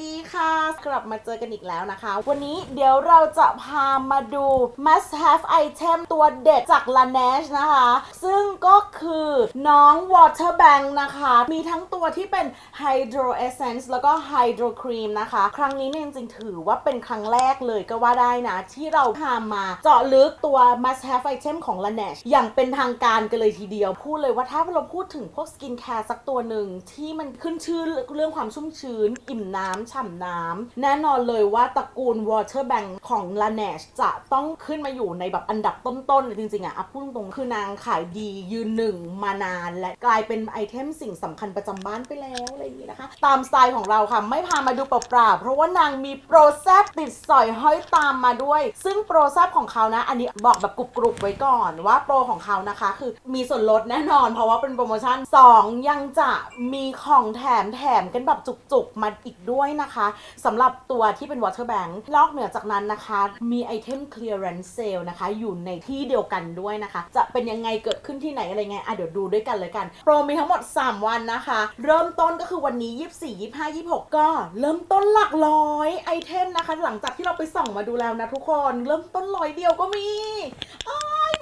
ดี ค่ะ กลับมาเจอกันอีกแล้วนะคะ วันนี้เดี๋ยวเราจะพามาดู must have item ตัวเด็ดจาก Laneige นะคะ ซึ่งก็คือน้อง water bank นะคะ มีทั้งตัวที่เป็น hydro essence แล้วก็ hydro cream นะคะ ครั้งนี้เนี่ยจริงๆถือว่าเป็นครั้งแรกเลยก็ว่าได้นะ ที่เราพามาเจาะลึกตัว must have item ของ Laneige อย่างเป็นทางการกันเลยทีเดียว พูดเลยว่าถ้าเราพูดถึงพวกสกินแคร์สักตัวหนึ่งที่มันขึ้นชื่อเรื่องความชุ่มชื้น อิ่มน้ำฉ่ำน้ำแน่นอนเลยว่าตระกูล water bank ของ Laneige จะต้องขึ้นมาอยู่ในแบบอันดับต้นๆเลยจริงๆอะอะพูดตรงๆคือนางขายดียืนหนึ่งมานานและกลายเป็นไอเทมสิ่งสำคัญประจำบ้านไปแล้วอะไรอย่างนี้นะคะ ตามสไตล์ของเราค่ะ ไม่พามาดูเปล่าๆเพราะว่านางมีโปรแซบติดสอยห้อยตามมาด้วย ซึ่งโปรแซบของเขานะ อันนี้บอกแบบกรุบๆไว้ก่อนว่าโปรของเขานะคะ คือมีส่วนลดแน่นอน เพราะว่าเป็นโปรโมชั่น 2 ยังจะมีของแถมแถมกันแบบจุกๆมาอีกด้วยนะคะสำหรับตัวที่เป็น water bank นอกเหนือจากนั้นนะคะ มีไอเทม clearance sale นะคะ อยู่ในที่เดียวกันด้วยนะคะ จะเป็นยังไงเกิดขึ้นที่ไหนอะไรไงอะเดี๋ยวดูด้วยกันเลยกัน โปรมีทั้งหมด 3 วันนะคะ เริ่มต้นก็คือวันนี้ 24 25 26 ก็เริ่มต้นหลักร้อยไอเทมนะคะ หลังจากที่เราไปส่องมาดูแล้วนะทุกคน เริ่มต้นร้อยเดียวก็มี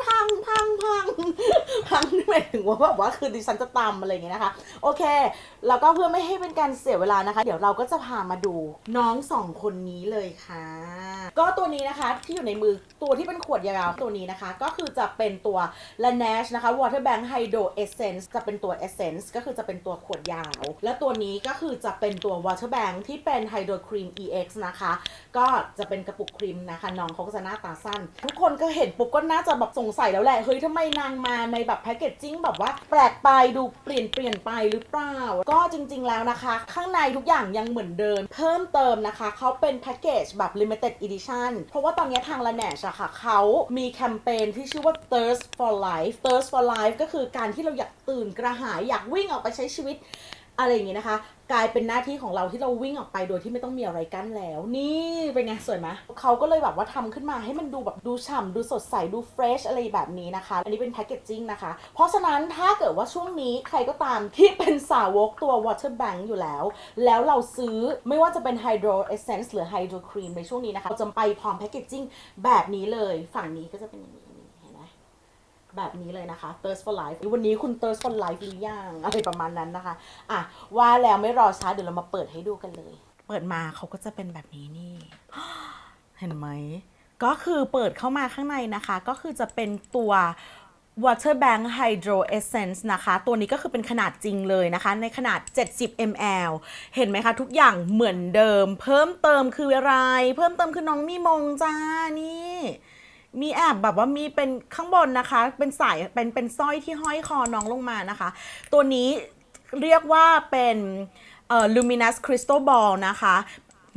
พังพังพังพังนี่หมายถึงว่าแบบว่าคือดิฉันจะตำอะไรอย่างเงี้ยนะคะ โอเค แล้วก็เพื่อไม่ให้เป็นการเสียเวลานะคะ เดี๋ยวเราก็จะพามาดูน้องสองคนนี้เลยค่ะ ก็ตัวนี้นะคะที่อยู่ในมือตัวที่เป็นขวดยาวตัวนี้นะคะ ก็คือจะเป็นตัว Laneige นะคะ Water Bank Hydro Essence จะเป็นตัว Essence ก็คือจะเป็นตัวขวดยาว และตัวนี้ก็คือจะเป็นตัว Water Bank ที่เป็น Hydro Cream EX นะคะ ก็จะเป็นกระปุกครีมนะคะ น้องเขาก็จะหน้าตาสั้น ทุกคนก็เห็นปุ๊บก็น่าจะแบบสงสัยแล้วแหละเฮ้ยทำไมนางมาในแบบแพคเกจจิ้งแบบว่าแปลกไปดูเปลี่ยนเปลี่ยนไปหรือเปล่า ก็จริง ๆแล้วนะคะ ข้างในทุกอย่างยังเหมือนเดิมเพิ่มเติมนะคะเขาเป็นแพ็กเกจแบบ limited edition เพราะว่าตอนนี้ทางละแนชอะค่ะเขามีแคมเปญที่ชื่อว่า thirst for life thirst for life ก็คือการที่เราอยากตื่นกระหายอยากวิ่งออกไปใช้ชีวิตอะไรอย่างงี้นะคะ กลายเป็นหน้าที่ของเราที่เราวิ่งออกไปโดยที่ไม่ต้องมีอะไรกั้นแล้ว นี่เป็นไงสวยไหมเขาก็เลยแบบว่าทำขึ้นมาให้มันดูแบบดูฉ่ำดูสดใสดูเฟรชอะไรแบบนี้นะคะ อันนี้เป็นแพคเกจจิ้งนะคะ เพราะฉะนั้นถ้าเกิดว่าช่วงนี้ใครก็ตามที่เป็นสาวกตัว water bank อยู่แล้ว แล้วเราซื้อไม่ว่าจะเป็น hydro essence หรือ hydro cream ในช่วงนี้นะคะเราจะไปพร้อมแพคเกจจิ้งแบบนี้เลย ฝั่งนี้ก็จะเป็นอย่างนี้ แบบนี้เลยนะคะ thirst for life วันนี้คุณ thirst for life หรือยังอะไรประมาณนั้นนะคะ อะ ว่าแล้วไม่รอช้าเดี๋ยวเรามาเปิดให้ดูกันเลย เปิดมาเขาก็จะเป็นแบบนี้นี่ เห็นไหม ก็คือเปิดเข้ามาข้างในนะคะ ก็คือจะเป็นตัว Water Bank Hydro Essence นะคะ ตัวนี้ก็คือเป็นขนาดจริงเลยนะคะ ในขนาด 70 ml เห็นไหมคะ ทุกอย่างเหมือนเดิม เพิ่มเติมคืออะไร เพิ่มเติมคือน้องมีมงจ้านี่ มีแอบแบบว่ามีเป็นข้างบนนะคะ เป็นสายเป็นเป็นสร้อยที่ห้อยคอน้องลงมานะคะ ตัวนี้เรียกว่าเป็นเอ่อ luminous crystal ball นะคะ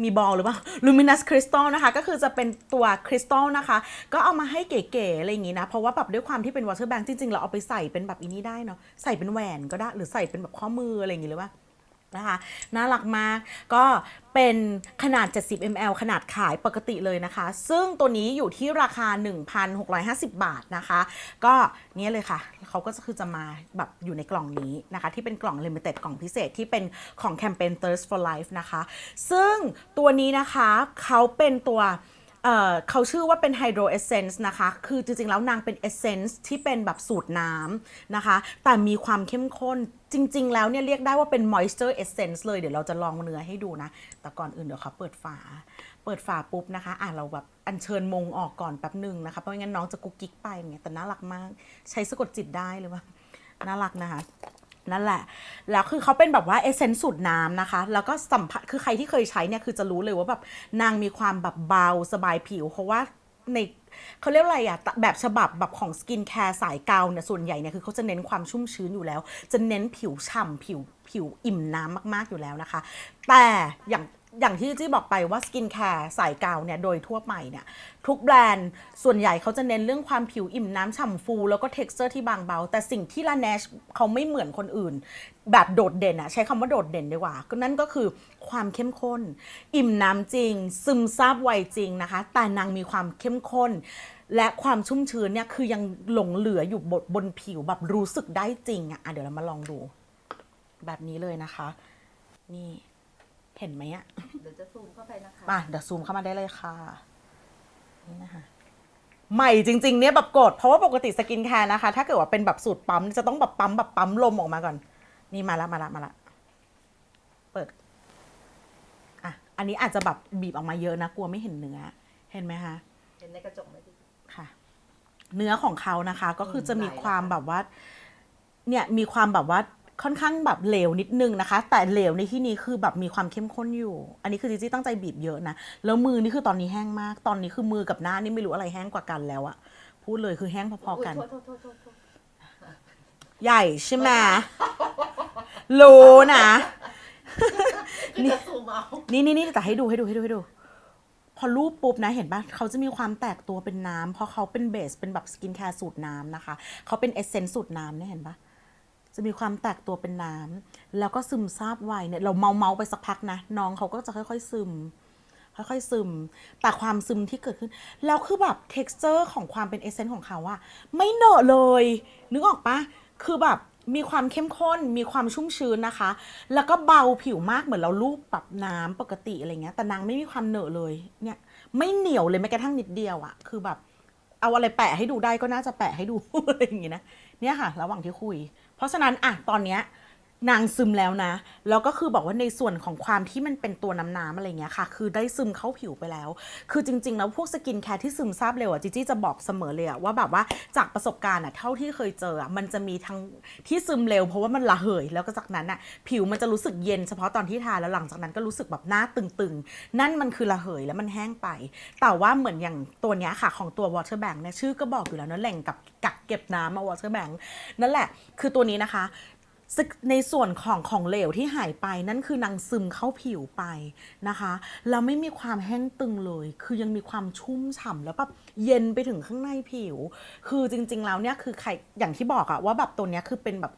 มีบอลหรือเปล่า luminous crystal นะคะ ก็คือจะเป็นตัวคริสตัลนะคะ ก็เอามาให้เก๋ๆอะไรอย่างงี้นะ เพราะว่าแบบด้วยความที่เป็น water bank จริงๆ เราเอาไปใส่เป็นแบบอีนี้ได้เนาะ ใส่เป็นแหวนก็ได้ หรือใส่เป็นแบบข้อมืออะไรอย่างงี้เลยว่า นะคะน่ารักมากก็เป็นขนาด 70 ml ขนาดขายปกติเลยนะคะ ซึ่งตัวนี้อยู่ที่ราคา 1,650 บาทนะคะ ก็เนี่ยเลยค่ะเขาก็จะคือจะมาแบบอยู่ในกล่องนี้นะคะ ที่เป็นกล่อง limited กล่องพิเศษที่เป็นของแคมเปญ thirst for life นะคะ ซึ่งตัวนี้นะคะเขาเป็นตัว เขาชื่อว่าเป็น Hydro Essence นะคะ คือจริงๆ แล้วนางเป็น Essence ที่เป็นแบบสูตรน้ำนะคะ แต่มีความเข้มข้นจริง ๆ แล้วเนี่ยเรียกได้ว่าเป็น Moisture Essence เลย เดี๋ยวเราจะลองเนื้อให้ดูนะ แต่ก่อนอื่นเดี๋ยวเขาเปิดฝา เปิดฝาปุ๊บนะคะ อะเราแบบอัญเชิญมงออกก่อนแป๊บหนึ่งนะคะ เพราะไม่งั้นน้องจะกุกกิ๊กไปเนี่ยแต่น่ารักมาก ใช้สะกดจิตได้เลยว่าน่ารักนะคะ นั่นแหละ แล้วคือเขาเป็นแบบว่าเอเซนส์สูตรน้ำนะคะ แล้วก็สัมผัสคือใครที่เคยใช้เนี่ยคือจะรู้เลยว่าแบบนางมีความแบบเบาสบายผิว เพราะว่าในเขาเรียกอะไรอะแบบฉบับแบบของสกินแคร์สายเกาเนี่ยส่วนใหญ่เนี่ยคือเขาจะเน้นความชุ่มชื้นอยู่แล้ว จะเน้นผิวฉ่ำผิวผิวอิ่มน้ำมากๆอยู่แล้วนะคะ แต่อย่าง อย่างที่จี้บอกไปว่าสกินแคร์สายกาวเนี่ยโดยทั่วไปเนี่ยทุกแบรนด์ส่วนใหญ่เขาจะเน้นเรื่องความผิวอิ่มน้ำฉ่ำฟู แล้วก็เท็กซ์เจอร์ที่บางเบา แต่สิ่งที่ลาเนชเขาไม่เหมือนคนอื่น แบบโดดเด่นอะใช้คำว่าโดดเด่นดีกว่า ก็นั่นก็คือความเข้มข้น อิ่มน้ำจริง ซึมซาบไวจริงนะคะ แต่นางมีความเข้มข้น และความชุ่มชื้นเนี่ยคือยังหลงเหลืออยู่บนบนผิวแบบรู้สึกได้จริงอะอะเดี๋ยวเรามาลองดู แบบนี้เลยนะคะ นี่ เห็นไหมอะเดี๋ยวจะซูมเข้าไปนะคะมาเดี๋ยวซูมเข้ามาได้เลยค่ะ นี่นะคะใหม่จริง ๆ เนี่ยแบบกด เพราะว่าปกติสกินแคร์นะคะ ถ้าเกิดว่าเป็นแบบสูตรปั๊มจะต้องแบบปั๊มแบบปั๊มลมออกมาก่อน นี่มาละมาละมาละเปิด อะ อันนี้อาจจะแบบบีบออกมาเยอะนะ กลัวไม่เห็นเนื้อ เห็นไหมคะ เห็นในกระจกไหมพี่ค่ะ เนื้อของเขานะคะ ก็คือจะมีไหลนะคะความแบบว่า เนี่ยมีความแบบว่า ค่อนข้างแบบเหลวนิดนึงนะคะ แต่เหลวในที่นี้คือแบบมีความเข้มข้นอยู่ อันนี้คือจิจี้ตั้งใจบีบเยอะนะ แล้วมือนี่คือตอนนี้แห้งมาก ตอนนี้คือมือกับหน้านี่ไม่รู้อะไรแห้งกว่ากันแล้วอะพูดเลยคือแห้งพอๆกันโทษโทษโทษโทษโทษใหญ่ใช่ไหมรู้นะคือจะซูมเอานี่นี่นี่แต่ให้ดูให้ดูให้ดูให้ดู พอรูปปุ๊บนะเห็นปะเขาจะมีความแตกตัวเป็นน้ำเพราะเขาเป็นเบสเป็นแบบสกินแคร์สูตรน้ำนะคะ เขาเป็นเอเซนส์สูตรน้ำเนี่ยเห็นปะ จะมีความแตกตัวเป็นน้ำแล้วก็ซึมซาบไวเนี่ยเราเมาเมาไปสักพักนะน้องเขาก็จะค่อย ๆ ซึม ค่อยๆซึม แต่ความซึมที่เกิดขึ้นแล้วคือแบบ t e x t อร์ของความเป็นเอเซนส์ของเขาอะไม่เหนอะเลย นึกออกปะคือแบบมีความเข้มข้น มีความชุ่มชื้นนะคะ แล้วก็เบาผิวมากเหมือนเราลูบแบบน้ำปกติอะไรเงี้ย แต่นางไม่มีความเหนอะเลย เนี่ย ไม่เหนียวเลยแม้กระทั่งนิดเดียวอะคือแบบ เอาอะไรแปะให้ดูได้ก็น่าจะแปะให้ดูอะไรอย่างงี้นะ เนี่ยค่ะ ระหว่างที่คุย เพราะฉะนั้นอะตอนเนี้ย นางซึมแล้วนะ แล้วก็คือบอกว่าในส่วนของความที่มันเป็นตัวน้ำน้ำๆอะไรเงี้ยค่ะ คือได้ซึมเข้าผิวไปแล้ว คือจริง ๆ แล้วพวกสกินแคร์ที่ซึมซาบเร็วอะจิจี้จะบอกเสมอเลยอะว่าแบบว่าจากประสบการณ์อะเท่าที่เคยเจออะมันจะมีทั้งที่ซึมเร็วเพราะว่ามันระเหย แล้วก็จากนั้นอะผิวมันจะรู้สึกเย็นเฉพาะตอนที่ทาแล้วหลังจากนั้นก็รู้สึกแบบหน้าตึงๆ นั่นมันคือระเหยแล้วมันแห้งไป แต่ว่าเหมือนอย่างตัวเนี้ยค่ะของตัว water bank เนี่ยชื่อก็บอกอยู่แล้วนะแหล่งกับกักเก็บน้ำมา water bank นั่นแหละ คือตัวนี้นะคะ ในส่วนของของเหลวที่หายไปนั่นคือนางซึมเข้าผิวไปนะคะแล้วไม่มีความแห้งตึงเลย คือยังมีความชุ่มฉ่ำแล้วแบบเย็นไปถึงข้างในผิว คือจริง ๆ แล้วเนี่ยคือใครอย่างที่บอกอะว่าแบบตัวเนี้ยคือเป็นแบบ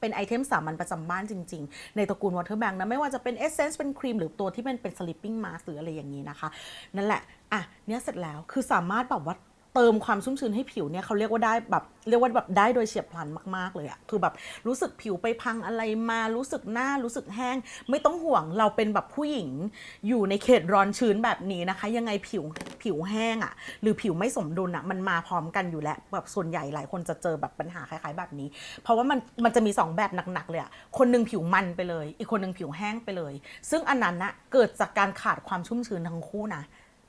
เป็นไอเทมสามัญประจำบ้านจริง ๆ ในตระกูล Water Bank นะ ไม่ว่าจะเป็น Essence เป็นครีม หรือตัวที่เป็นเป็น Sleeping Mask หรืออะไรอย่างนี้นะคะ นั่นแหละ อะ เนี่ยเสร็จแล้วคือสามารถแบบว่า เติมความชุ่มชื้นให้ผิวเนี่ยเขาเรียกว่าได้แบบเรียกว่าแบบได้โดยเฉียบพลันมาก ๆ เลยอะคือแบบรู้สึกผิวไปพังอะไรมารู้สึกหน้ารู้สึกแห้ง ไม่ต้องห่วงเราเป็นแบบผู้หญิงอยู่ในเขตร้อนชื้นแบบนี้นะคะ ยังไงผิวผิวแห้งอะหรือผิวไม่สมดุลอะมันมาพร้อมกันอยู่แล้วแบบส่วนใหญ่หลายคนจะเจอแบบปัญหาคล้ายๆแบบนี้ เพราะว่ามันมันจะมีสองแบบหนักๆเลยอะคนหนึงผิวมันไปเลย อีกคนหนึงผิวแห้งไปเลย ซึ่งอันนั้นนะเกิดจากการขาดความชุ่มชื้นทั้งคู่นะ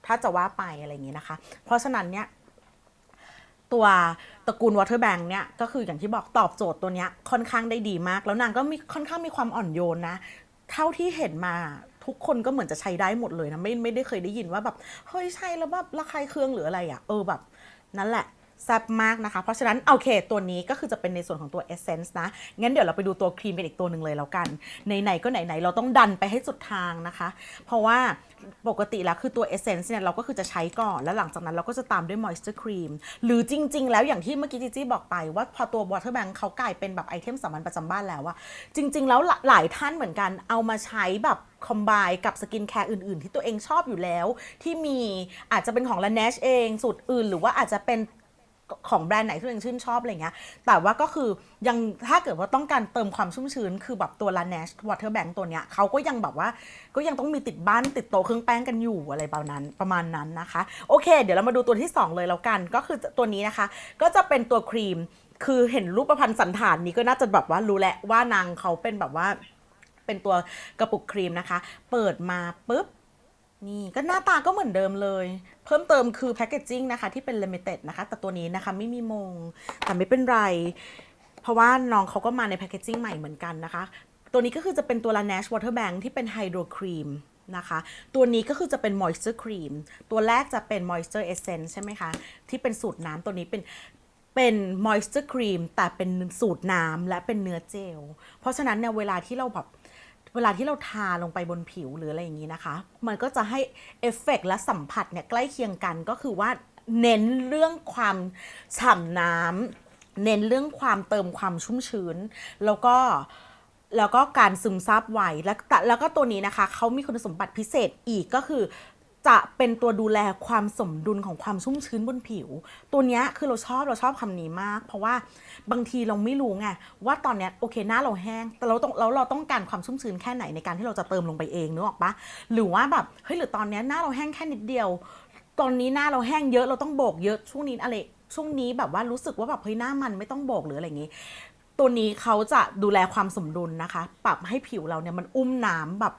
ถ้าจะว่าไปอะไรอย่างนี้นะคะ เพราะฉะนั้นเนี่ย ตัวตระกูลวอเทอร์แบงค์เนี่ยก็คืออย่างที่บอกตอบโจทย์ตัวเนี้ยค่อนข้างได้ดีมาก แล้วนางก็มีค่อนข้างมีความอ่อนโยนนะ เท่าที่เห็นมาทุกคนก็เหมือนจะใช้ได้หมดเลยนะ ไม่ไม่ได้เคยได้ยินว่าแบบ เฮ้ยใช่แล้วแบบระคายเคืองหรืออะไรอะ่ะ เออแบบ นั่นแหละ แซ่บมากนะคะ เพราะฉะนั้นโอเคตัวนี้ก็คือจะเป็นในส่วนของตัว Essence นะ งั้นเดี๋ยวเราไปดูตัวครีมเป็นอีกตัวหนึ่งเลยแล้วกัน ไหนๆก็ไหนๆ เราต้องดันไปให้สุดทางนะคะ เพราะว่าปกติแล้วคือตัว Essence เนี่ยเราก็คือจะใช้ก่อน แล้วหลังจากนั้นเราก็จะตามด้วย Moisture Cream หรือจริง ๆ แล้วอย่างที่เมื่อกี้จีจี้บอกไปว่าพอตัว Water Bank เขากลายเป็นแบบไอเทมสามัญประจำบ้านแล้วอะจริง ๆ แล้วหลายท่านเหมือนกันเอามาใช้แบบคอมไบกับสกินแคร์อื่น ๆ ที่ตัวเองชอบอยู่แล้ว ที่มีอาจจะเป็นของ Laneige เองสูตรอื่น หรือว่าอาจจะเป็น ของแบรนด์ไหนที่ตัวเองชื่นชอบอะไรเงี้ย แต่ว่าก็คือยังถ้าเกิดว่าต้องการเติมความชุ่มชื้น คือแบบตัว Laneige Water Bank ตัวเนี้ยเขาก็ยังแบบว่าก็ยังต้องมีติดบ้านติดโตเครื่องแป้งกันอยู่อะไรประมาณนั้นประมาณนั้นนะคะ โอเค เดี๋ยวเรามาดูตัวที่ 2 เลยแล้วกัน ก็คือตัวนี้นะคะ ก็จะเป็นตัวครีม คือเห็นรูปประพันธ์สันฐานนี้ก็น่าจะแบบว่ารู้แหละว่านางเขาเป็นแบบว่าเป็นตัวกระปุกครีมนะคะ เปิดมาปุ๊บ นี่ก็หน้าตาก็เหมือนเดิมเลย เพิ่มเติมคือแพ c เกจจิ้งนะคะที่เป็น limited นะคะ แต่ตัวนี้นะคะไม่มีมง แต่ไม่เป็นไร เพราะว่าน้องเขาก็มาในแพ c เกจจิ้งใหม่เหมือนกันนะคะ ตัวนี้ก็คือจะเป็นตัว Laneige Water Bank ที่เป็นไฮโดรครีมนะคะ ตัวนี้ก็คือจะเป็น moisture cream ตัวแรกจะเป็น moisture essence ใช่ไหมคะ ที่เป็นสูตรน้ำตัวนี้เป็นเป็น moisture cream แต่เป็นสูตรน้ำและเป็นเนื้อเจล เพราะฉะนั้นเนี่ยเวลาที่เราแบบ เวลาที่เราทาลงไปบนผิวหรืออะไรอย่างนี้นะคะ มันก็จะให้เอฟเฟกต์และสัมผัสเนี่ยใกล้เคียงกันก็คือว่าเน้นเรื่องความฉ่ำน้ำเน้นเรื่องความเติมความชุ่มชื้น แล้วก็แล้วก็การซึมซาบไวแล้วแล้วก็ตัวนี้นะคะเขามีคุณสมบัติพิเศษอีกก็คือ จะเป็นตัวดูแลความสมดุลของความชุ่มชื้นบนผิว ตัวนี้คือเราชอบเราชอบคำนี้มาก เพราะว่าบางทีเราไม่รู้ไงว่าตอนนี้โอเคหน้าเราแห้ง แต่เราต้องแล้วเราต้องการความชุ่มชื้นแค่ไหนในการที่เราจะเติมลงไปเองนึกออกปะหรือว่าแบบเฮ้ยหรือตอนนี้หน้าเราแห้งแค่นิดเดียว ตอนนี้หน้าเราแห้งเยอะเราต้องโบกเยอะช่วงนี้อะไรช่วงนี้แบบว่ารู้สึกว่าแบบเฮ้ยหน้ามันไม่ต้องโบกหรืออะไรอย่างงี้ ตัวนี้เขาจะดูแลความสมดุลนะคะ ปรับให้ผิวเราเนี่ยมันอุ้มน้ำแบบ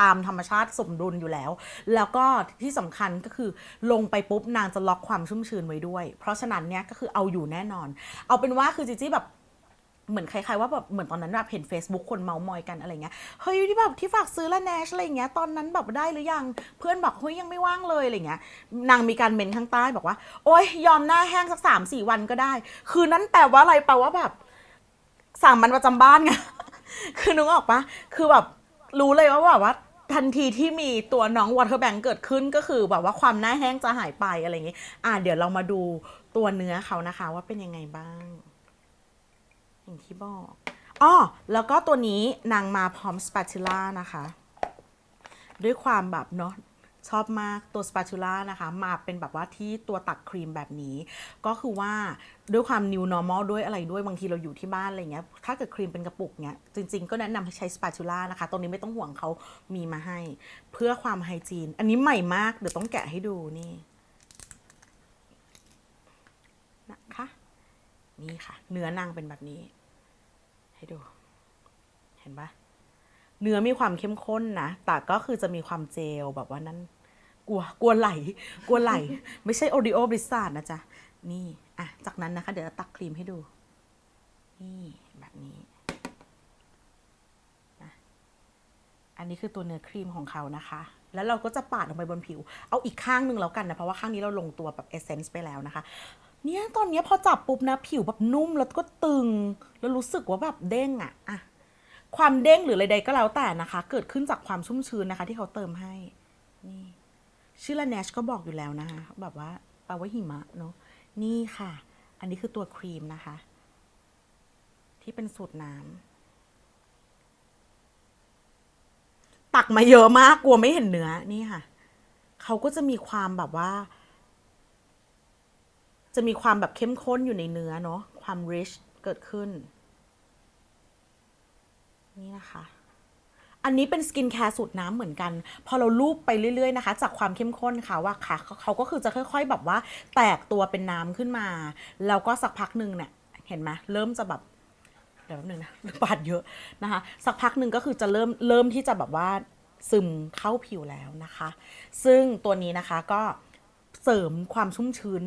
ตามธรรมชาติสมดุลอยู่แล้ว แล้วก็ที่สำคัญก็คือลงไปปุ๊บนางจะล็อกความชุ่มชื้นไว้ด้วย เพราะฉะนั้นเนี่ยก็คือเอาอยู่แน่นอน เอาเป็นว่าคือจีจี้แบบเหมือนคล้ายๆว่าแบบเหมือนตอนนั้นแบบเห็น Facebook คนเมามอยกันอะไรเงี้ย เฮ้ยที่แบบที่ฝากซื้อแล้วแนชอะไรเงี้ยตอนนั้นแบบได้หรือยังเพื่อนบอกเฮ้ยยังไม่ว่างเลยอะไรเงี้ยนางมีการเมนข้างใต้บอกว่า โอ๊ยยอมหน้าแห้งสักสามสี่วันก็ได้ คือนั้นแปลว่าอะไรแปลว่าแบบสามมันประจำบ้านไงคือนึกออกปะคือแบบ รู้เลยว่าแบบว่าทันทีที่มีตัวน้องวอเตอร์แบงเกิดขึ้นก็คือแบบว่าความหน้าแห้งจะหายไปอะไรอย่างงี้ อ่าเดี๋ยวเรามาดูตัวเนื้อเขานะคะ ว่าเป็นยังไงบ้าง อย่างที่บอกอ๋อแล้วก็ตัวนี้นางมาพร้อมสปาชิล่านะคะ ด้วยความแบบเนาะ ชอบมากตัวสปาชูล่านะคะ มาเป็นแบบว่าที่ตัวตักครีมแบบนี้ ก็คือว่าด้วยความ new normal ด้วยอะไรด้วยบางทีเราอยู่ที่บ้านอะไรเงี้ยถ้าเกิดครีมเป็นกระปุกเนี้ยจริงๆ ก็แนะนำให้ใช้สปาชูล่านะคะตรงนี้ไม่ต้องห่วงเขามีมาให้ เพื่อความไฮจีน อันนี้ใหม่มาก เดี๋ยวต้องแกะให้ดูนี่นะคะนี่ค่ะ เนื้อนางเป็นแบบนี้ ให้ดู เห็นปะเนื้อมีความเข้มข้นนะ แต่ก็คือจะมีความเจลแบบว่านั้น กลัวกลัวไหลกลัวไหล ไม่ใช่โอริโอบริซาร์นะจ๊ะ นี่อะจากนั้นนะคะ เดี๋ยวตักครีมให้ดู นี่แบบนี้นะอันนี้คือตัวเนื้อครีมของเขานะคะ แล้วเราก็จะปาดลงไปบนผิว เอาอีกข้างหนึ่งแล้วกันนะ เพราะว่าข้างนี้เราลงตัวแบบเอเซนส์ไปแล้วนะคะ เนี่ยตอนเนี้ยพอจับปุ๊บนะ ผิวแบบนุ่มแล้วก็ตึง แล้วรู้สึกว่าแบบเด้งอะอะความเด้งหรืออะไรใดก็แล้วแต่นะคะ เกิดขึ้นจากความชุ่มชื้นนะคะ ที่เขาเติมให้ นี่ ชื่อละแนชก็บอกอยู่แล้วนะคะแบบว่าแปลว่าหิมะเนาะนี่ค่ะ อันนี้คือตัวครีมนะคะ ที่เป็นสูตรน้ำตักมาเยอะมากกลัวไม่เห็นเนื้อนี่ค่ะ เขาก็จะมีความแบบว่า จะมีความแบบเข้มข้นอยู่ในเนื้อเนาะความ rich เกิดขึ้น นี่นะคะ อันนี้เป็นสกินแคร์สูตรน้ำเหมือนกัน พอเราลูบไปเรื่อยๆนะคะ จากความเข้มข้นเขาว่าค่ะเขาเขาก็คือจะค่อยๆแบบว่า แตกตัวเป็นน้ำขึ้นมา แล้วก็สักพักหนึ่งเนี่ยเห็นไหมเริ่มจะแบบเดี๋ยวแป๊บนึงนะบาดเยอะนะคะ สักพักหนึ่งก็คือจะเริ่มเริ่มที่จะแบบว่าซึมเข้าผิวแล้วนะคะ ซึ่งตัวนี้นะคะก็เสริมความชุ่มชื้น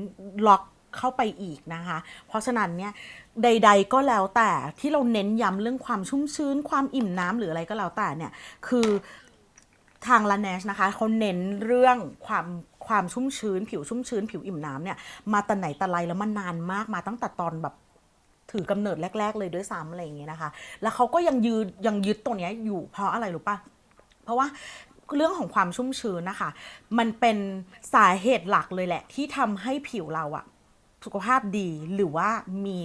ล็อก เข้าไปอีกนะคะ เพราะฉะนั้นเนี่ยใด ๆ ก็แล้วแต่ที่เราเน้นย้ำเรื่องความชุ่มชื้น ความอิ่มน้ำหรืออะไรก็แล้วแต่เนี่ยคือทางลาเนชนะคะเขาเน้นเรื่องความความชุ่มชื้น ผิวชุ่มชื้น ผิวอิ่มน้ำเนี่ยมาแต่ไหนแต่ไรแล้วมานานมากมาตั้งแต่ตอนแบบถือกำเนิดแรก ๆ เลยด้วยซ้ำอะไรอย่างเงี้ยนะคะ แล้วเขาก็ยังยืดยังยึดตรงเนี้ยอยู่เพราะอะไรรู้ปะเพราะว่าเรื่องของความชุ่มชื้นนะคะ มันเป็นสาเหตุหลักเลยแหละ ที่ทำให้ผิวเราอะ สุขภาพดีหรือว่ามี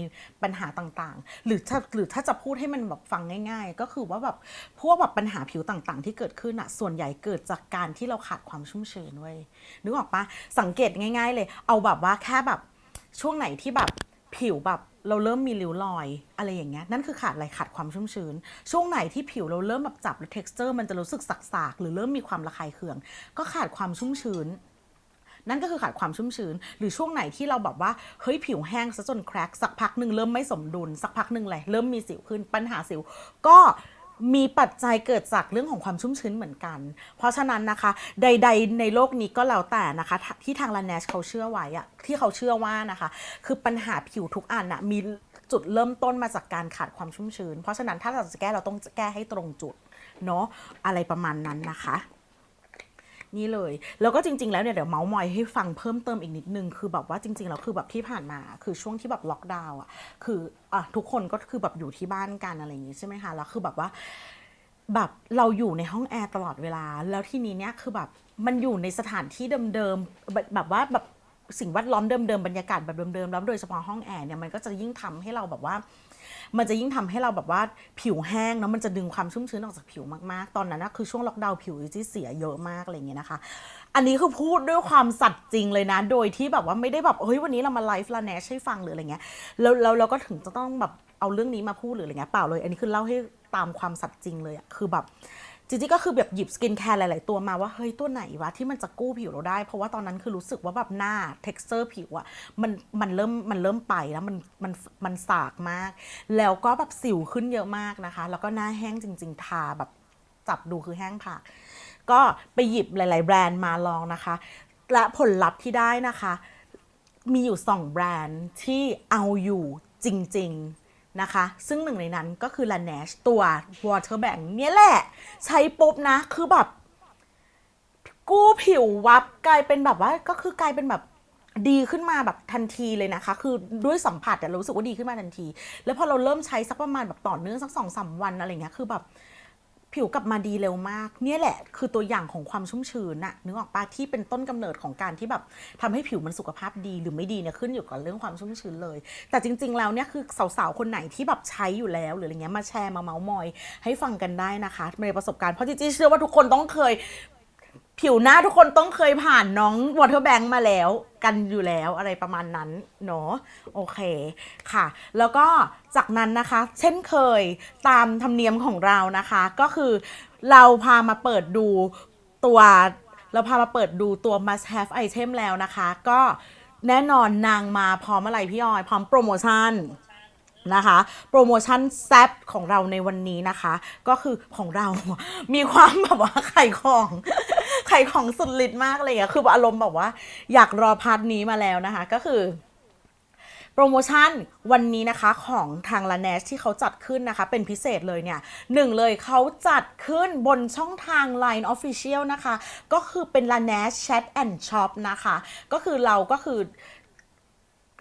ปัญหาต่างๆ หรือถ้าหรือถ้าจะพูดให้มันแบบฟังง่าย ๆ ก็คือว่าแบบพวกแบบปัญหาผิวต่างๆ ที่เกิดขึ้นอะส่วนใหญ่เกิดจากการที่เราขาดความชุ่มชื้นเว้ยนึกออกปะสังเกตง่าย ๆ เลย เอาแบบว่าแค่แบบช่วงไหนที่แบบผิวแบบเราเริ่มมีริ้วรอยอะไรอย่างเงี้ยนั่นคือขาดอะไรขาดความชุ่มชื้น ช่วงไหนที่ผิวเราเริ่มแบบจับแล้ว texture มันจะรู้สึกสักๆหรือเริ่มมีความระคายเคือง ก็ขาดความชุ่มชื้น นั่นก็คือขาดความชุ่มชื้น หรือช่วงไหนที่เราแบบว่าเฮ้ยผิวแห้งซะจนแครกสักพักหนึ่งเริ่มไม่สมดุล สักพักหนึ่งเลยเริ่มมีสิวขึ้นปัญหาสิว ก็มีปัจจัยเกิดจากเรื่องของความชุ่มชื้นเหมือนกัน เพราะฉะนั้นนะคะ ใด ๆ ในโลกนี้ก็แล้วแต่นะคะ ที่ทางลาเนชเขาเชื่อไว้อะที่เขาเชื่อว่านะคะ คือปัญหาผิวทุกอันอะมีจุดเริ่มต้นมาจากการขาดความชุ่มชื้น เพราะฉะนั้นถ้าเราจะแก้เราต้องแก้ให้ตรงจุดเนาะอะไรประมาณนั้นนะคะ นี่เลย แล้วก็จริง ๆ แล้วเนี่ยเดี๋ยวเมาส์มอยให้ฟังเพิ่มเติมอีกนิดนึง คือแบบว่าจริงๆแล้วคือแบบที่ผ่านมา คือช่วงที่แบบล็อกดาวน์อะ คืออะทุกคนก็คือแบบอยู่ที่บ้านกันอะไรอย่างงี้ใช่ไหมคะ แล้วคือแบบว่าแบบเราอยู่ในห้องแอร์ตลอดเวลา แล้วทีนี้เนี่ยคือแบบมันอยู่ในสถานที่เดิมๆแบบแบบว่าแบบสิ่งแวดล้อมเดิมๆบรรยากาศแบบเดิมๆแล้วโดยเฉพาะห้องแอร์เนี่ยมันก็จะยิ่งทำให้เราแบบว่า มันจะยิ่งทำให้เราแบบว่าผิวแห้งเนาะมันจะดึงความชุ่มชื้นออกจากผิวมากๆ ตอนนั้นนะคือช่วงล็อกดาวน์ผิวที่เสียเยอะมากอะไรเงี้ยนะคะ อันนี้คือพูดด้วยความสัตย์จริงเลยนะ โดยที่แบบว่าไม่ได้แบบเฮ้ยวันนี้เรามาไลฟ์ลาแนชให้ฟังหรืออะไรเงี้ยแล้วแล้วเราก็ถึงจะต้องแบบเอาเรื่องนี้มาพูดหรืออะไรเงี้ยเปล่าเลย อันนี้คือเล่าให้ตามความสัตย์จริงเลยอะคือแบบ จริงๆก็คือแบบหยิบสกินแคร์หลาย ๆ ตัวมาว่าเฮ้ยตัวไหนวะที่มันจะกู้ผิวเราได้ เพราะว่าตอนนั้นคือรู้สึกว่าแบบหน้า t e x t อร์ผิวอะมันมันเริ่มมันเริ่มไปแล้วมันมันมันสากมาก แล้วก็แบบสิวขึ้นเยอะมากนะคะ แล้วก็หน้าแห้งจริง ๆ ทาแบบจับดูคือแห้งผากก็ไปหยิบหลาย ๆ แบรนด์มาลองนะคะ และผลลัพธ์ที่ได้นะคะ มีอยู่ 2 แบรนด์ที่เอาอยู่จริง ๆ นะคะ ซึ่งหนึ่งในนั้นก็คือ Laneige ตัว Water Bank เนี่ยแหละ ใช้ปุ๊บนะ คือแบบ กู้ผิววับกลายเป็นแบบว่าก็คือกลายเป็นแบบดีขึ้นมาแบบทันทีเลยนะคะ คือด้วยสัมผัสแต่รารู้สึกว่าดีขึ้นมาทันที แล้วพอเราเริ่มใช้สักประมาณแบบต่อเนื่องสักสองสามวันอะไรเงี้ยคือแบบ ผิวกลับมาดีเร็วมาก เนี่ยแหละ คือตัวอย่างของความชุ่มชื้นน่ะนึกออกปะที่เป็นต้นกำเนิดของการที่แบบทำให้ผิวมันสุขภาพดีหรือไม่ดีเนี่ยขึ้นอยู่กับเรื่องความชุ่มชื้นเลย แต่จริง ๆ แล้วเนี่ยคือสาวๆคนไหนที่แบบใช้อยู่แล้วหรืออะไรเงี้ยมาแชร์มาเมาส์มอย ให้ฟังกันได้นะคะในประสบการณ์เพราะจริงๆเชื่อว่าทุกคนต้องเคย ผิวหน้าทุกคนต้องเคยผ่านน้องวอเตอร์แบงค์มาแล้วกันอยู่แล้วอะไรประมาณนั้นเนาะโอเคค่ะ แล้วก็จากนั้นนะคะ เช่นเคยตามธรรมเนียมของเรานะคะ ก็คือเราพามาเปิดดูตัว เราพามาเปิดดูตัว must have item แล้วนะคะ ก็แน่นอนนางมาพร้อมอะไรพี่ออย พร้อมโปรโมชั่นนะคะ โปรโมชั่นแซบของเราในวันนี้นะคะ ก็คือของเรา มีความแบบว่าขายของ ขายของสุดฤทธิ์มากเลยอะคืออารมณ์แบบว่า อยากรอพาร์ทนี้มาแล้วนะคะ ก็คือโปรโมชั่นวันนี้นะคะของทาง l a n e s ที่เขาจัดขึ้นนะคะ เป็นพิเศษเลยเนี่ยหนึ่งเลยเขาจัดขึ้นบนช่องทาง Line Official นะคะ ก็คือเป็น l a n e s Chat and Shop นะคะ ก็คือเราก็คือ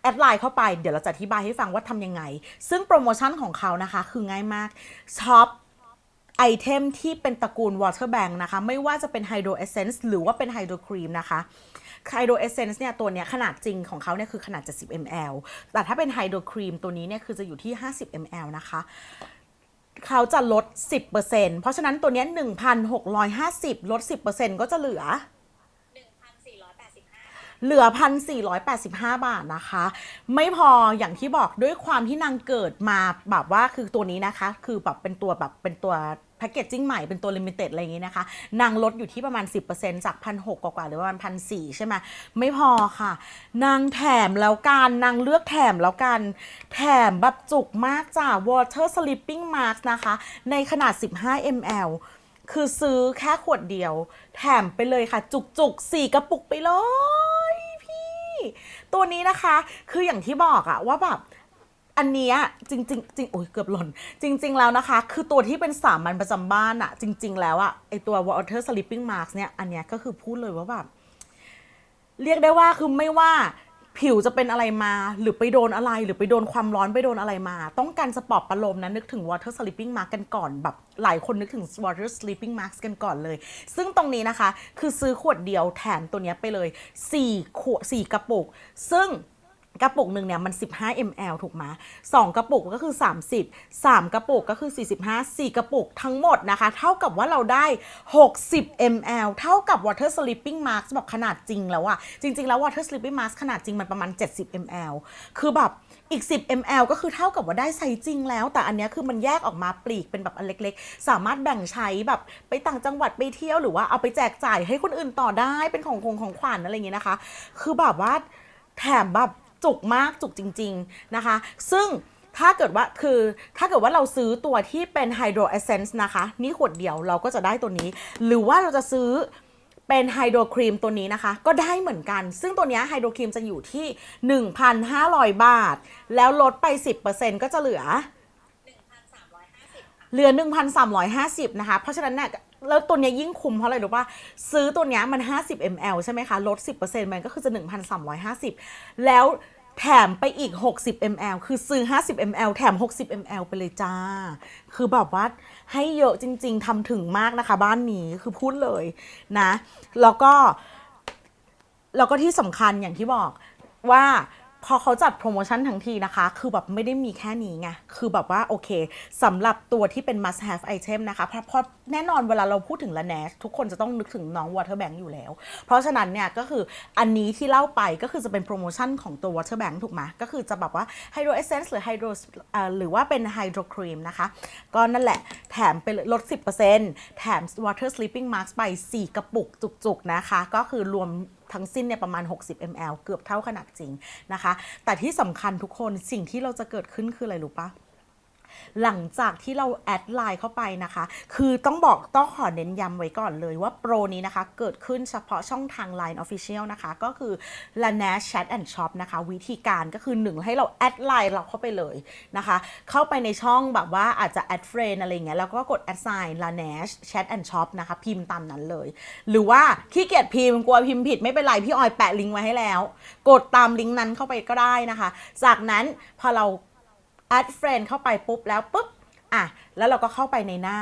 แอดไลน์เข้าไปเดี๋ยวเราจะอธิบายให้ฟังว่าทำยังไง ซึ่งโปรโมชั่นของเขานะคะ คือง่ายมากช็อป ไอเทมที่เป็นตระกูล Water Bank นะคะ ไม่ว่าจะเป็น Hydro Essence หรือว่าเป็น Hydro Cream นะคะ Hydro Essence เนี่ยตัวเนี้ยขนาดจริงของเขาเนี่ยคือขนาด 70 ml แต่ถ้าเป็น Hydro Cream ตัวนี้เนี่ยคือจะอยู่ที่ 50 ml นะคะเขาจะลด 10%เพราะฉะนั้นตัวเนี้ย1,650 ลด 10%ก็จะเหลือเหลือ 1,485 บาทนะคะ ไม่พออย่างที่บอกด้วยความที่นางเกิดมาแบบว่าคือตัวนี้นะคะ คือแบบเป็นตัวแบบเป็นตัว แพคเกจจิ้งใหม่เป็นตัวลิมิเต็ดอะไรอย่างงี้นะคะ นางลดอยู่ที่ประมาณ 10%จาก1,600กว่าๆหรือประมาณ1,400ใช่ไหมไม่พอค่ะ นางแถมแล้วกัน นางเลือกแถมแล้วกัน แถมแบบจุกมากจ้ะ Water Sleeping Mask นะคะ ในขนาด 15 ml คือซื้อแค่ขวดเดียว แถมไปเลยค่ะ จุกจุกๆสี่กระปุกไปเลยพี่ ตัวนี้นะคะคืออย่างที่บอกอะว่าแบบ อันเนี้ยจริงจริงโอ้ยเกือบหล่น จริง ๆ แล้วนะคะ คือตัวที่เป็นสามัญประจำบ้านอะจริง ๆ แล้วอะไอตัว water sleeping mask เนี่ยอันเนี้ยก็คือพูดเลยว่าแบบเรียกได้ว่าคือไม่ว่าผิวจะเป็นอะไรมาหรือไปโดนอะไรหรือไปโดนความร้อนไปโดนอะไรมา ต้องการจะปลอบประโลมนะนึกถึง water sleeping mask กันก่อนแบบหลายคนนึกถึง water sleeping mask กันก่อนเลย ซึ่งตรงนี้นะคะ คือซื้อขวดเดียวแถมตัวเนี้ยไปเลย 4 ขวด 4 กระปุก ซึ่ง กระปุกหนึ่งเนี่ยมัน 15 ml ถูกไหมสองกระปุกก็คือ 30 3 กระปุกก็คือ 45 4 กระปุกทั้งหมดนะคะ เท่ากับว่าเราได้ 60 ml เท่ากับ water sleeping mask แบบขนาดจริงแล้วอะจริง ๆ แล้ว water sleeping mask ขนาดจริงมันประมาณ 70 ml คือแบบอีก 10 ml ก็คือเท่ากับว่าได้ไซส์จริงแล้ว แต่อันเนี้ยคือมันแยกออกมาปลีกเป็นแบบอันเล็ก ๆ สามารถแบ่งใช้แบบไปต่างจังหวัดไปเที่ยวหรือว่าเอาไปแจกจ่ายให้คนอื่นต่อได้เป็นของคงของขวัญอะไรอย่างเงี้ยนะคะ คือแบบว่าแถมแบบ จุกมากจุกจริง ๆนะคะ ซึ่งถ้าเกิดว่าคือถ้าเกิดว่าเราซื้อตัวที่เป็น Hydro Essence นะคะ นี่ขวดเดียวเราก็จะได้ตัวนี้ หรือว่าเราจะซื้อเป็นไฮโดรครีมตัวนี้นะคะ ก็ได้เหมือนกัน ซึ่งตัวนี้ไฮโดรครีมจะอยู่ที่ 1,500 บาท แล้วลดไป 10%ก็จะเหลือเหลือ 1,350 นะคะ เพราะฉะนั้นเนี่ย แล้วตัวเนี้ยยิ่งคุ้มเพราะอะไรรู้ป่ะซื้อตัวเนี้ยมัน 50 ml ใช่ไหมคะ ลด 10%มันก็คือจะ 1,350 แล้วแถมไปอีก 60 ml คือซื้อ 50 ml แถม 60 ml ไปเลยจ้า คือแบบว่าให้เยอะจริง ๆทำถึงมากนะคะ บ้านนี้คือพูดเลยนะ แล้วก็ แล้วก็ที่สำคัญอย่างที่บอกว่า พอเขาจัดโปรโมชั่นทั้งทีนะคะ คือแบบไม่ได้มีแค่นี้ไง คือแบบว่าโอเคสำหรับตัวที่เป็น must have item นะคะเพราะเพราะแน่นอนเวลาเราพูดถึง Laneige ทุกคนจะต้องนึกถึงน้อง water bank อยู่แล้ว เพราะฉะนั้นเนี่ยก็คืออันนี้ที่เล่าไปก็คือจะเป็นโปรโมชั่นของตัว water bank ถูกไหมก็คือจะแบบว่า hydro essence หรือ hydro อหรือว่าเป็น hydro cream นะคะ ก็นั่นแหละแถมไปเลยลด 10%แถม water sleeping mask ไป 4 กระปุกจุกๆนะคะ ก็คือรวม ทั้งสิ้นเนี่ยประมาณ 60 ml เกือบเท่าขนาดจริงนะคะ แต่ที่สำคัญทุกคนสิ่งที่เราจะเกิดขึ้นคืออะไรรู้ปะ หลังจากที่เราแอดไลน์เข้าไปนะคะ คือต้องบอกต้องขอเน้นย้ำไว้ก่อนเลยว่าโปรนี้นะคะ เกิดขึ้นเฉพาะช่องทาง Line Official นะคะ ก็คือ Laneige Chat and Shop นะคะ วิธีการก็คือหนึ่งให้เราแอดไลน์เราเข้าไปเลยนะคะ เข้าไปในช่องแบบว่าอาจจะแอดเฟรนอะไรเงี้ยแล้วก็กด add sign Laneige Chat and Shop นะคะ พิมพ์ตามนั้นเลย หรือว่าขี้เกียจพิมพ์กลัวพิมพ์ผิดไม่เป็นไร พี่ออยแปะลิงก์ไว้ให้แล้ว กดตามลิงก์นั้นเข้าไปก็ได้นะคะ จากนั้นพอเรา แอดเฟรนเข้าไปปุ๊บแล้วปุ๊บอะแล้วเราก็เข้าไปในหน้า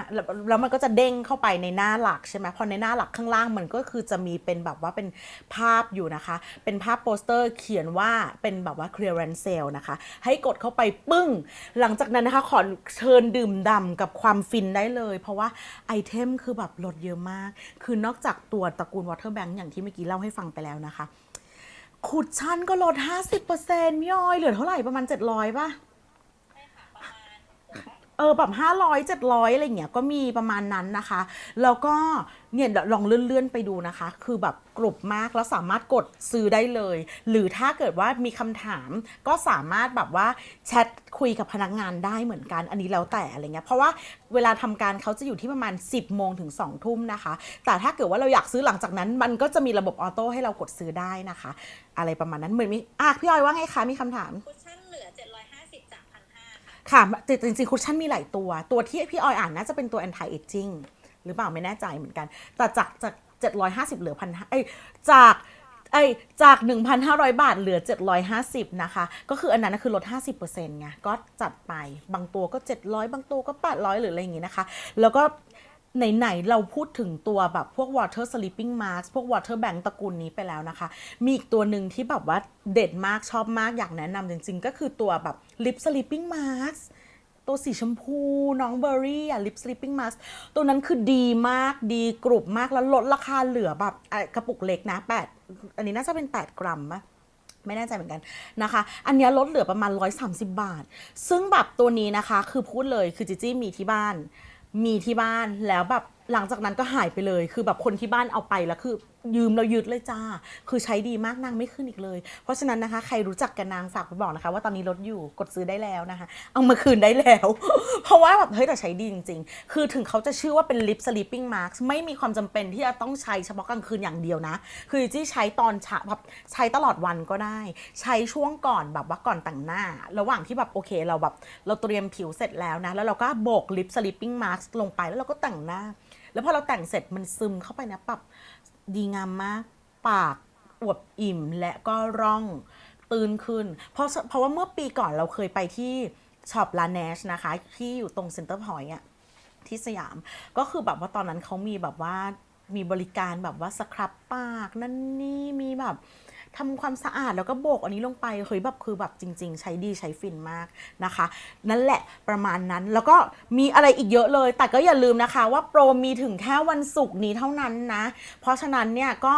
แล้วมันก็จะเด้งเข้าไปในหน้าหลักใช่ไหมพอในหน้าหลักข้างล่างมันก็คือจะมีเป็นแบบว่าเป็นภาพอยู่นะคะ เป็นภาพโปสเตอร์เขียนว่าเป็นแบบว่า clearance sale นะคะ ให้กดเข้าไปปึ้ง หลังจากนั้นนะคะขอเชิญดื่มด่ำกับความฟินได้เลย เพราะว่าไอเทมคือแบบลดเยอะมาก คือนอกจากตัวตระกูล water bank อย่างที่เมื่อกี้เล่าให้ฟังไปแล้วนะคะคุชชั่นก็ลด 50%พี่ออยเหลือเท่าไหร่ประมาณ 700ป่ะ เออแบบห้าร้อยเจ็ดร้อยอะไรเงี้ยก็มีประมาณนั้นนะคะ แล้วก็เนี่ยลองเลื่อนๆไปดูนะคะ คือแบบกรุบมากแล้วสามารถกดซื้อได้เลย หรือถ้าเกิดว่ามีคำถามก็สามารถแบบว่าแชทคุยกับพนักงานได้เหมือนกันอันนี้แล้วแต่อะไรเงี้ยเพราะว่าเวลาทำการเขาจะอยู่ที่ประมาณ 10โมงถึง2ทุ่มนะคะ แต่ถ้าเกิดว่าเราอยากซื้อหลังจากนั้น มันก็จะมีระบบออโต้ให้เรากดซื้อได้นะคะ อะไรประมาณนั้นเหมือนมีอะพี่ออยว่าไงคะมีคำถาม คุชชั่นเหลือ 750 จาก 1,500 ค่ะจริงๆคุชชั่นมีหลายตัว ตัวที่พี่ออยอ่านน่าจะเป็นตัว anti aging หรือเปล่าไม่แน่ใจเหมือนกัน แต่จากจาก 750 เหลือพันไอ้ยจากเอจาก 1,500 บาทเหลือ 750 นะคะ ก็คืออันนั้นคือลด 50%ไงก็จัดไปบางตัวก็ 700 บางตัวก็ 800 หรืออะไรอย่างงี้นะคะ แล้วก็ ไหน ๆ เราพูดถึงตัวแบบพวก water sleeping mask พวก water bank ตระกูลนี้ไปแล้วนะคะ มีอีกตัวหนึ่งที่แบบว่าเด็ดมากชอบมากอยากแนะนำจริง ๆ ก็คือตัวแบบ lip sleeping mask ตัวสีชมพูน้องเบอร์รี่อะ lip sleeping mask ตัวนั้นคือดีมากดีกรุบมากแล้วลดราคาเหลือแบบกระปุกเล็กนะ 8 อันนี้น่าจะเป็น 8 กรัมปะไม่แน่ใจเหมือนกันนะคะ อันนี้ลดเหลือประมาณ 130 บาท ซึ่งแบบตัวนี้นะคะ คือพูดเลยคือจิจี้มีที่บ้าน มีที่บ้านแล้วแบบ หลังจากนั้นก็หายไปเลย คือแบบคนที่บ้านเอาไปแล้วคือยืมเรายึดเลยจ้า คือใช้ดีมากนางไม่ขึ้นอีกเลย เพราะฉะนั้นนะคะ ใครรู้จักกับนางฝากไปบอกนะคะ ว่าตอนนี้ลดอยู่กดซื้อได้แล้วนะคะ เอามาคืนได้แล้ว เพราะว่าแบบเฮ้ยแต่ใช้ดีจริง ๆ คือถึงเขาจะชื่อว่าเป็น lip sleeping mask ไม่มีความจำเป็นที่จะต้องใช้เฉพาะกลางคืนอย่างเดียวนะ คือจี้ใช้ตอนแบบใช้ตลอดวันก็ได้ ใช้ช่วงก่อนแบบว่าก่อนแต่งหน้า ระหว่างที่แบบโอเคเราแบบเราเตรียมผิวเสร็จแล้วนะแล้วเราก็โบก lip sleeping mask ลงไปแล้วเราก็แต่งหน้า แล้วพอเราแต่งเสร็จมันซึมเข้าไปนะปรับดีงามมาก ปากอวบอิ่มและก็ร่องตื่นขึ้น เพราะเพราะว่าเมื่อปีก่อนเราเคยไปที่ช็อปลาเนชนะคะ ที่อยู่ตรงเซ็นเตอร์พอยต์อะที่สยาม ก็คือแบบว่าตอนนั้นเขามีแบบว่ามีบริการแบบว่าสครับปากนั่นนี่มีแบบ ทำความสะอาดแล้วก็โบกอันนี้ลงไปเฮ้ยแบบคือแบบจริง ๆ ใช้ดีใช้ฟินมากนะคะ นั่นแหละประมาณนั้นแล้วก็มีอะไรอีกเยอะเลย แต่ก็อย่าลืมนะคะว่าโปรมีถึงแค่วันศุกร์นี้เท่านั้นนะ เพราะฉะนั้นเนี่ยก็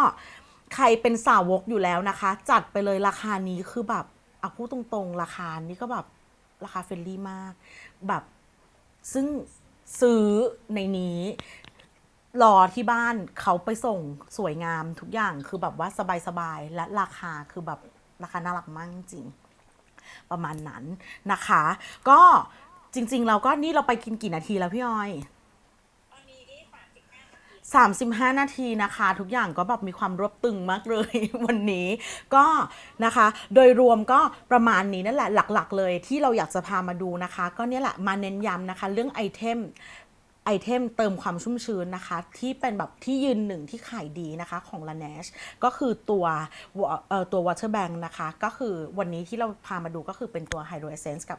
ใครเป็นสาวกอยู่แล้วนะคะ จัดไปเลยราคานี้คือแบบเอาพูดตรงๆ ราคานี้ก็แบบราคาเฟรนลี่มาก แบบซึ่งซื้อในนี้ รอที่บ้านเขาไปส่งสวยงามทุกอย่างคือแบบว่าสบายๆและราคาคือแบบราคาน่ารักมากจริง ประมาณนั้นนะคะ ก็จริง ๆ เราก็นี่เราไปกินกี่นาทีแล้วพี่ออยตอนนี้35นาที35 นาทีนะคะ ทุกอย่างก็แบบมีความรวบตึงมากเลยวันนี้ก็นะคะ โดยรวมก็ประมาณนี้นั่นแหละหลักๆ เลยที่เราอยากจะพามาดูนะคะ ก็เนี่ยแหละมาเน้นย้ำนะคะ เรื่องไอเทม ไอเทมเติมความชุ่มชื้นนะคะ ที่เป็นแบบที่ยืนหนึ่งที่ขายดีนะคะของ Laneige ก็คือตัวเอ่อตัว Water Bank นะคะ ก็คือวันนี้ที่เราพามาดูก็คือเป็นตัว Hydro Essence กับ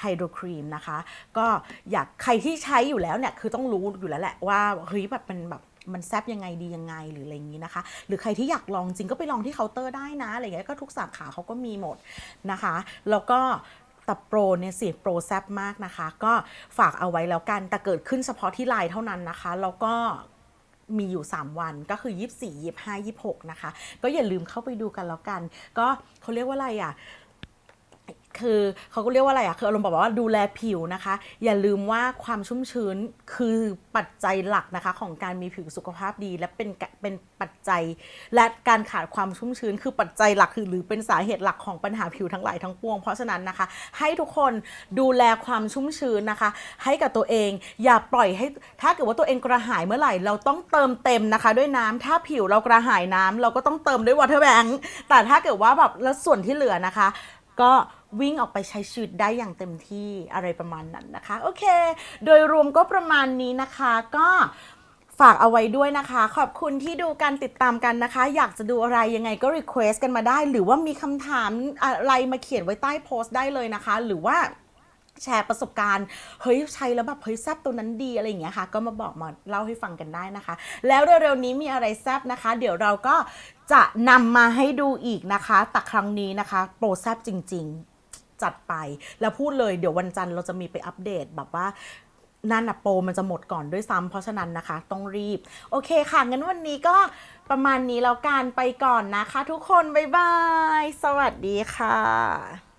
Hydro Cream นะคะ ก็อยากใครที่ใช้อยู่แล้วเนี่ย คือต้องรู้อยู่แล้วแหละว่าเฮ้ยแบบมันแบบมันแซบยังไงดียังไงหรืออะไรอย่างนี้นะคะ หรือใครที่อยากลองจริงก็ไปลองที่เคาน์เตอร์ได้นะอะไรเงี้ยก็ทุกสาขาเขาก็มีหมดนะคะ แล้วก็ แต่โปรเนี่ยสิโปรแซบมากนะคะ ก็ฝากเอาไว้แล้วกัน แต่เกิดขึ้นเฉพาะที่ไลน์เท่านั้นนะคะ แล้วก็มีอยู่ 3 วันก็คือ 24 25 26 นะคะ ก็อย่าลืมเข้าไปดูกันแล้วกัน ก็เขาเรียกว่าอะไรอะ คือเขาก็เรียกว่าอะไรอะคืออารมณ์แบบว่าดูแลผิวนะคะ อย่าลืมว่าความชุ่มชื้นคือปัจจัยหลักนะคะ ของการมีผิวสุขภาพดี และเป็นเป็นปัจจัย และการขาดความชุ่มชื้น คือปัจจัยหลักคือหรือเป็นสาเหตุหลักของปัญหาผิวทั้งหลายทั้งปวง เพราะฉะนั้นนะคะ ให้ทุกคนดูแลความชุ่มชื้นนะคะ ให้กับตัวเอง อย่าปล่อยให้ถ้าเกิดว่าตัวเองกระหายเมื่อไหร่ เราต้องเติมเต็มนะคะ ด้วยน้ำถ้าผิวเรากระหายน้ำเราก็ต้องเติมด้วยวอเตอร์แบงค์แต่ถ้าเกิดว่าแบบแล้วส่วนที่เหลือนะคะ ก็ วิ่งออกไปใช้ชีวิตได้อย่างเต็มที่อะไรประมาณนั้นนะคะ โอเค โดยรวมก็ประมาณนี้นะคะก็ฝากเอาไว้ด้วยนะคะ ขอบคุณที่ดูการติดตามกันนะคะ อยากจะดูอะไรยังไงก็รีเควสกันมาได้ หรือว่ามีคำถามอะไรมาเขียนไว้ใต้โพสต์ได้เลยนะคะ หรือว่าแชร์ประสบการณ์เฮ้ยใช้แล้วแบบเฮ้ยแซบตัวนั้นดีอะไรอย่างเงี้ยค่ะ ก็มาบอกมาเล่าให้ฟังกันได้นะคะ แล้วเร็วๆนี้มีอะไรแซบนะคะ เดี๋ยวเราก็จะนำมาให้ดูอีกนะคะแต่ครั้งนี้นะคะ โปรแซบจริง ๆ จัดไป แล้วพูดเลยเดี๋ยววันจันทร์เราจะมีไปอัปเดตแบบว่านั่นอะโปรมันจะหมดก่อนด้วยซ้ำเพราะฉะนั้นนะคะ ต้องรีบ โอเคค่ะ งั้นวันนี้ก็ประมาณนี้แล้วกันไปก่อนนะคะ ทุกคน บ๊ายบาย สวัสดีค่ะ